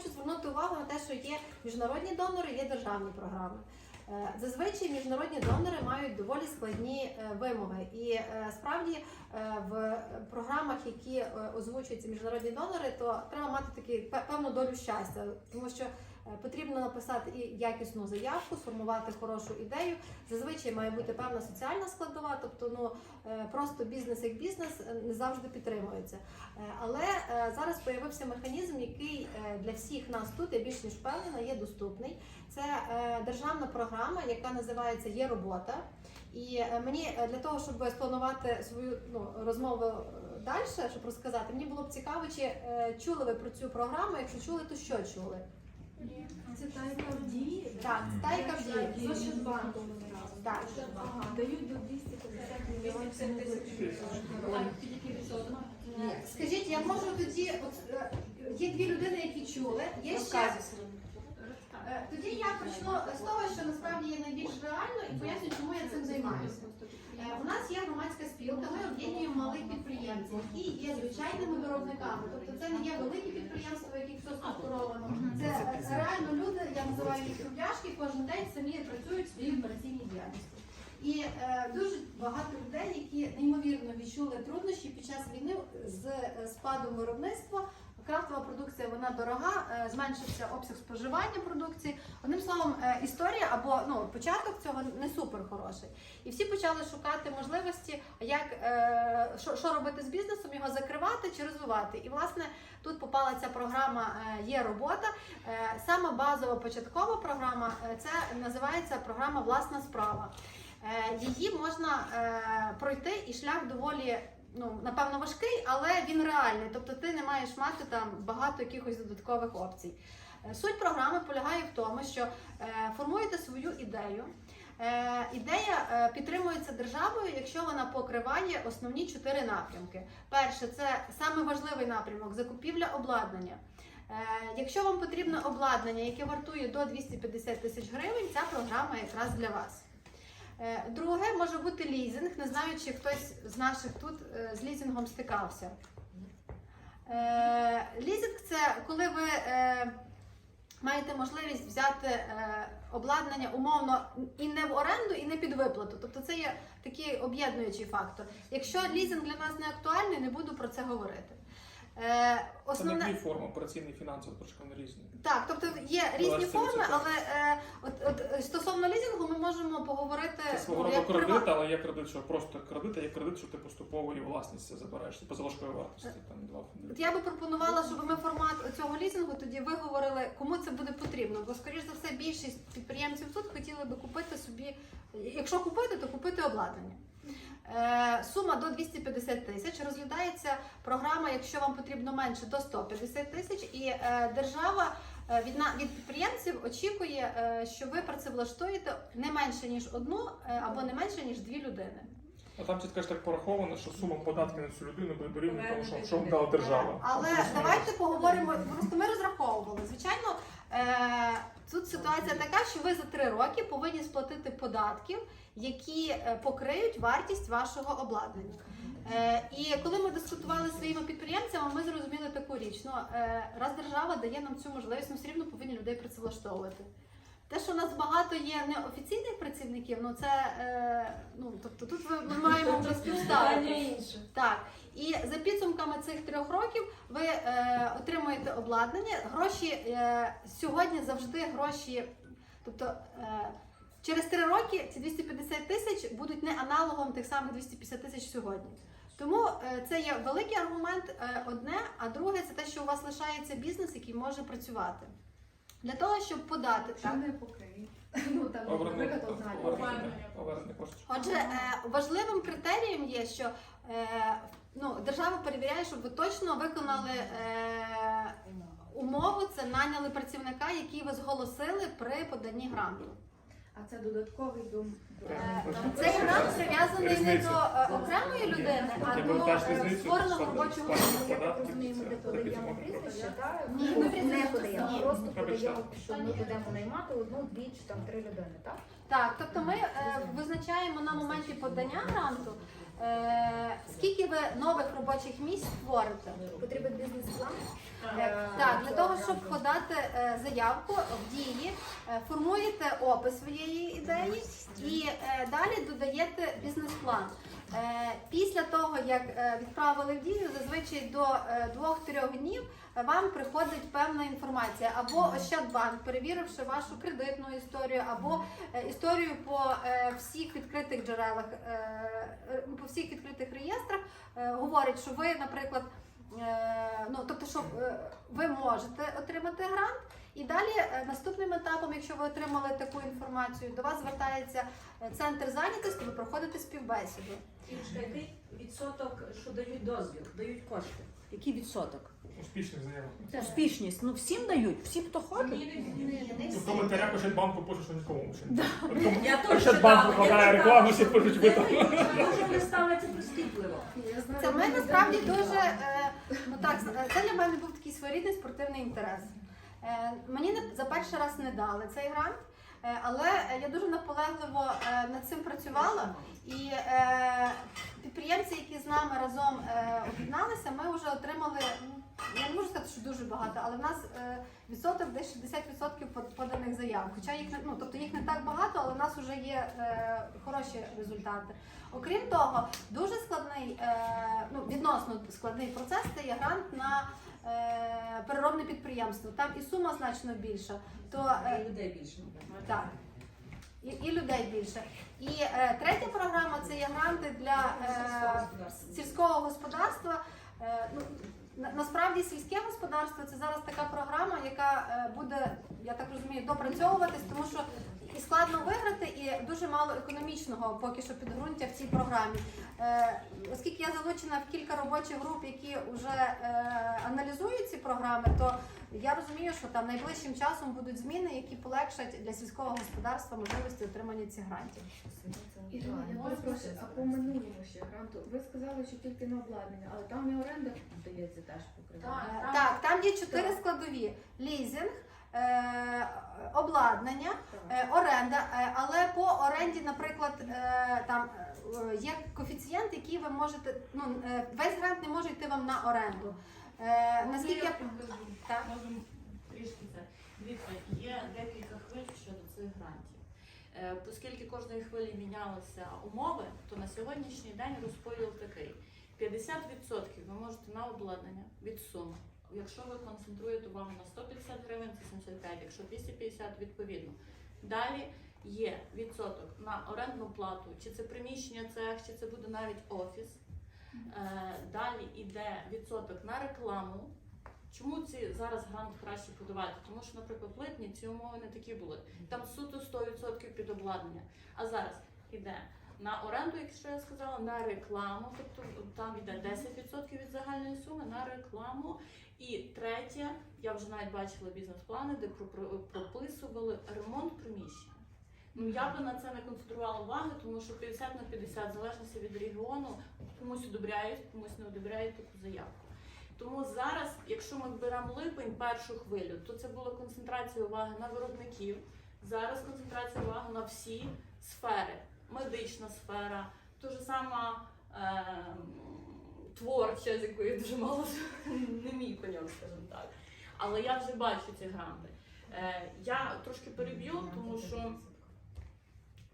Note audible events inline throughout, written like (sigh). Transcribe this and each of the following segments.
хочу звернути увагу на те, що є міжнародні донори, є державні програми. Е, Зазвичай міжнародні донори мають доволі складні е, вимоги, і е, справді в програмах, які озвучуються міжнародні донори, то треба мати такі певну долю щастя, тому що потрібно написати і якісну заявку, сформувати хорошу ідею. Зазвичай має бути певна соціальна складова, тобто ну е, просто бізнес як бізнес е, не завжди підтримується. Е, Але е, зараз появився механізм, який е, для всіх нас тут, я більш ніж впевнена, є доступний. Це е, державна програма, яка називається Є робота. І е, мені е, для того, щоб спланувати свою ну, розмову далі, щоб розказати, мені було б цікаво, чи е, чули ви про цю програму. Якщо чули, то що чули? Це та, яка в дії. Так, це та, яка в дії. З Ощадбанком разом. Так. Ага. Дають до 250 мільйонів. Скажіть, я можу тоді, от е, є дві людини, які чули. Є ще Е, Тоді я почну з того, що насправді є найбільш реально, і поясню, чому я цим займаюся. Е, У нас є громадська спілка, ми об'єднуємо малих підприємців, які є звичайними виробниками. Тобто це не є великі підприємства, яких все структуровано. Це е, реально люди, я називаю їх трудяшки, кожен день самі працюють в своїй операційній діяльності. І е, дуже багато людей, які неймовірно відчули труднощі під час війни з е, спадом виробництва. Крафтова продукція вона дорога, е, зменшився обсяг споживання продукції. Одним словом, е, історія або ну початок цього не супер хороший. І всі почали шукати можливості, як е, що, що робити з бізнесом, його закривати чи розвивати. І власне тут попала ця програма Є робота. Сама базова початкова програма це називається програма Власна справа. Її можна пройти і шлях доволі. Ну, напевно, важкий, але він реальний. Тобто ти не маєш мати там багато якихось додаткових опцій. Е, Суть програми полягає в тому, що е, формуєте свою ідею. Е, ідея підтримується державою, якщо вона покриває основні чотири напрямки. Перше, це саме важливий напрямок закупівля обладнання. Якщо вам потрібно обладнання, яке вартує до 250 тисяч гривень, ця програма якраз для вас. Е, Друге може бути лізинг. Не знаю, чи хтось з наших тут е, з лізингом стикався. Е, Лізинг це коли ви маєте можливість взяти обладнання умовно і не в оренду, і не під виплату. Тобто це є такий об'єднуючий фактор. Якщо лізинг для нас не актуальний, не буду про це говорити. Е, Це не дві форми операційний фінансовий, трошки вони різні. Так, тобто є різні форми, але е, от, от е, стосовно лізингу ми можемо поговорити Це свого ну, роду як кредит, прива- але є кредит, що просто кредит, а є кредит, що ти поступово і власність забираєш по залишковій вартості. Там два От я би пропонувала, щоб ми формат цього лізингу тоді виговорили, кому це буде потрібно. Бо, скоріш за все, більшість підприємців тут хотіли би купити собі, якщо купити, то купити обладнання. Е, сума до 250 тисяч. Розглядається програма, якщо вам потрібно менше, до 150 тисяч. І е, держава е, від, на- від підприємців очікує, що ви працевлаштуєте не менше ніж одну або не менше ніж дві людини. А там чітко ж так пораховано, що сума податків на цю людину буде дорівнює тому, що, що вам дала держава. Але давайте поговоримо. Просто ми розраховували. Звичайно, тут ситуація така, що ви за три роки повинні сплатити податків, які е, покриють вартість вашого обладнання. Е, і коли ми дискутували зі своїми підприємцями, ми зрозуміли таку річ: ну, е, раз держава дає нам цю можливість, ми все рівно повинні людей працевлаштовувати. Те, що у нас багато є неофіційних працівників, ну це е, ну тобто тут ми маємо вже співставити. Так, і за підсумками цих трьох років ви е, отримуєте обладнання. Гроші е, сьогодні завжди гроші, тобто е, через три роки ці 250 тисяч будуть не аналогом тих самих 250 тисяч сьогодні. Тому е, це є великий аргумент е, одне, а друге це те, що у вас лишається бізнес, який може працювати. Для того, щоб подати Що так. не? Ну, там, Повернути, наприклад, коштів. Отже, е, важливим критерієм є, що е, ну, держава перевіряє, щоб ви точно виконали е, умову, це наняли працівника, який ви зголосили при поданні гранту. А це додатковий дом. Е, Цей грант прив'язаний не до е, окремої людини, а до повертаєш е, створеного робочого місця. Я так податків, ми це не подаємо прізвище, так? Ні, Ми Не подаємо, просто подаємо, що ми будемо наймати одну, дві чи там три людини, так? Так, тобто ми е, визначаємо на моменті подання гранту, е, скільки ви нових робочих місць створите. Потрібен бізнес-план. Е, Так, для того, щоб подати е, заявку в дії, е, формуєте опис своєї ідеї і далі додаєте бізнес-план. Після того, як відправили в дію, зазвичай до е, 2-3 днів вам приходить певна інформація або Ощадбанк, перевіривши вашу кредитну історію, або історію по всіх відкритих джерелах, по всіх відкритих реєстрах, говорить, що ви, наприклад, ну тобто, що е, ви можете отримати грант, і далі е, наступним етапом, якщо ви отримали таку інформацію, до вас звертається е, центр зайнятості, ви проходите співбесіду. Ірочка, який відсоток, що дають дозвіл, дають кошти? Який відсоток? Успішних заявок. Успішність. Ну всім дають, всі, хто хоче. Ні, не В всі. коментарях Ощадбанку пише, що нікому ще Я теж читала, викладає рекламу, всі пишуть ви там. Може, вони ставляться прискіпливо. Це в мене насправді дуже е, ну так е, це для мене був такий своєрідний спортивний інтерес. Е, Мені за перший раз не дали цей грант, е, але я дуже наполегливо над цим працювала. І підприємці, які з нами разом об'єдналися, ми вже отримали. ну, Я не можу сказати, що дуже багато, але в нас е, відсоток десь 60% поданих заяв. Хоча їх не ну, тобто їх не так багато, але в нас вже є е, хороші результати. Окрім того, дуже складний, е, ну відносно складний процес це є грант на переробне підприємство. Там і сума значно більша. То людей більше. так. І, і людей більше. І е, третя програма це є гранти для е, сільського господарства. Е, ну, на- насправді сільське господарство це зараз така програма, яка е, буде, я так розумію, допрацьовуватись, тому що і складно виграти, і дуже мало економічного поки що підґрунтя в цій програмі. Е, оскільки я залучена в кілька робочих груп, які вже е, аналізують ці програми, то я розумію, що там найближчим часом будуть зміни, які полегшать для сільського господарства можливості отримання цих грантів. Ірина, я перепрошую, а по минулому ще гранту ви сказали, що тільки на обладнання, але там і оренда здається теж покриває. Е, Так, там є чотири складові: лізинг, е, обладнання, е, оренда. Е, Але по оренді, наприклад, е, там е, є коефіцієнт, який ви можете. Ну е, весь грант не може йти вам на оренду. Е, Наскільки я так? Можемо трішки це. Дивіться, є декілька хвиль щодо цих грантів. Е, Оскільки кожної хвилі мінялися умови, то на сьогоднішній день розподіл такий: 50% ви можете на обладнання від суми. Якщо ви концентруєте увагу на 150 гривень, це 75, якщо 250, відповідно. Далі є відсоток на орендну плату, чи це приміщення цех, чи це буде навіть офіс. Е, Далі йде відсоток на рекламу. Чому ці зараз грант краще подавати? Тому що, наприклад, в липні ці умови не такі були. Там суто 100% під обладнання. А зараз іде на оренду, якщо я сказала, на рекламу, тобто там йде 10% від загальної суми на рекламу. І третє, я вже навіть бачила бізнес-плани, де про- про- прописували ремонт приміщення. Ну я би на це не концентрувала уваги, тому що 50 на 50, в залежності від регіону, комусь одобряють, комусь не одобряють таку заявку. Тому зараз, якщо ми беремо липень першу хвилю, то це була концентрація уваги на виробників. Зараз концентрація уваги на всі сфери. Медична сфера, то ж сама е, творча, з якої дуже мало (laughs) не мій коньок, скажімо так. Але я вже бачу ці гранти. Е, я трошки переб'ю, тому що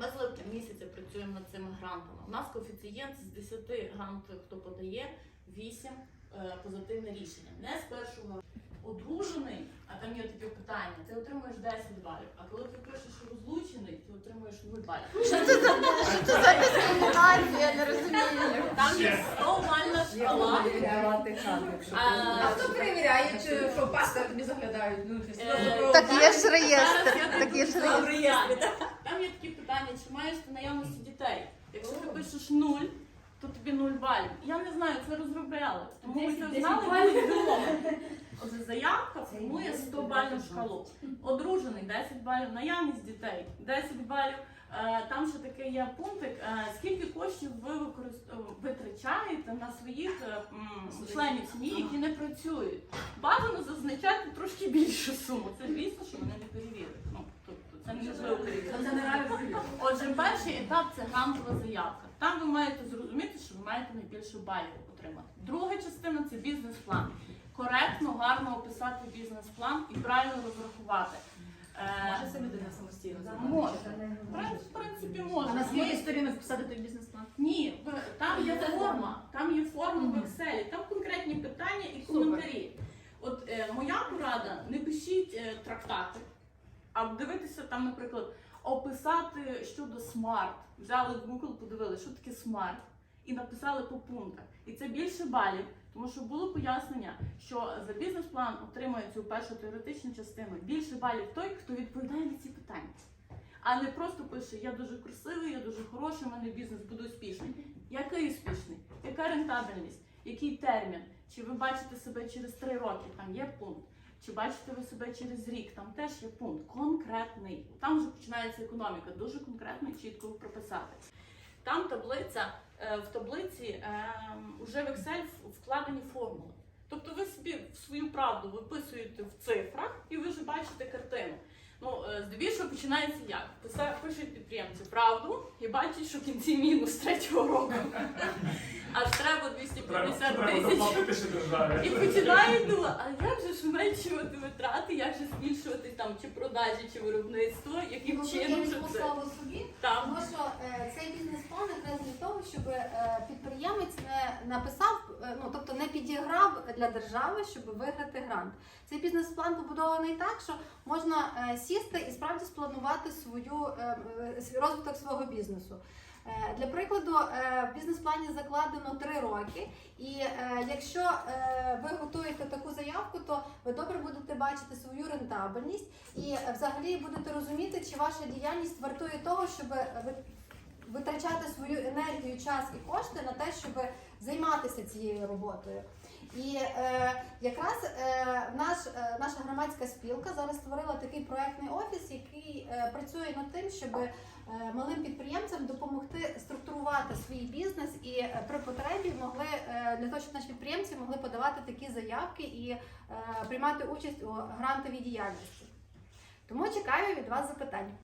ми з липня місяця працюємо над цими грантами. У нас коефіцієнт з 10 грантів, хто подає, 8 е, позитивне рішення. Не з першого одружений, а там є таке питання, ти отримуєш 10 балів. А коли ти пишеш розлучений, ти отримуєш 0 балів. Що це за що це за дискримінація? Я не розумію. Там є 100 бальна шкала. А хто перевіряє, чи що паспорт тобі заглядають? Ну, чи Е, Так є ж реєстр. Так є ж реєстр. Питання, чи маєш ти наявності дітей? Якщо ти пишеш нуль, то тобі нуль балів. Я не знаю, це розробляли. Тому ми це знали було. Отже, заявка формує 100 бальну шкалу. Одружений 10 балів, наявність дітей 10 балів. Е, Там ще такий є пунктик, е, скільки коштів ви використ- витрачаєте на своїх е, членів сім'ї, які не працюють. Бажано зазначати трошки більшу суму. Це звісно, що вони не перевірять. Ну, тобто це не перевірити. Отже, перший етап це грантова заявка. Там ви маєте зрозуміти, що ви маєте найбільше балів отримати. Друга частина це бізнес-план. Коректно, гарно описати бізнес-план і правильно розрахувати. Е, Може це людина самостійно Може. в принципі, може. А на Ми- сторінок писати той бізнес-план? Ні, там є форма, там є форма в Excel, там конкретні питання і коментарі. От е, моя порада: не пишіть е, трактати, а дивитися там, наприклад, описати щодо смарт. Взяли в Google, подивили, що таке смарт, і написали по пунктах. І це більше балів, тому що було пояснення, що за бізнес-план отримує цю першу теоретичну частину. Більше балів той, хто відповідає на ці питання. А не просто пише, я дуже красивий, я дуже хороший, у мене бізнес буде успішний. Який успішний? Яка рентабельність? Який термін? Чи ви бачите себе через три роки? Там є пункт. Чи бачите ви себе через рік? Там теж є пункт конкретний. Там вже починається економіка, дуже конкретно і чітко прописати. Там таблиця, е, в таблиці е, вже в Excel вкладені формули. Тобто ви собі в свою правду виписуєте в цифрах і ви вже бачите картину. Ну, е, здебільшого починається як? Пишуть підприємці правду і бачать, що в кінці мінус третього року. (laughs) Аж треба 250 тисяч. І починають думати, а як же зменшувати витрати, як же збільшувати там чи продажі, чи виробництво, яким чином це слово собі, там. тому що е, цей бізнес-план якраз для того, щоб е, підприємець не написав, е, ну тобто не підіграв для держави, щоб виграти грант. Цей бізнес-план побудований так, що можна е, сісти і справді спланувати свою е, е, розвиток свого бізнесу. Е, Для прикладу, е, в бізнес-плані закладено три роки, і е, якщо ви готуєте таку заявку, то ви добре будете бачити свою рентабельність і взагалі будете розуміти, чи ваша діяльність вартує того, щоб ви- витрачати свою енергію, час і кошти на те, щоб займатися цією роботою. І е, якраз е, наш, е, наша громадська спілка зараз створила такий проектний офіс, який е, працює над тим, щоб е, малим підприємцям допомогти структурувати свій бізнес і е, при потребі могли е, для того, щоб наші підприємці могли подавати такі заявки і е, приймати участь у грантовій діяльності. Тому чекаю від вас запитань.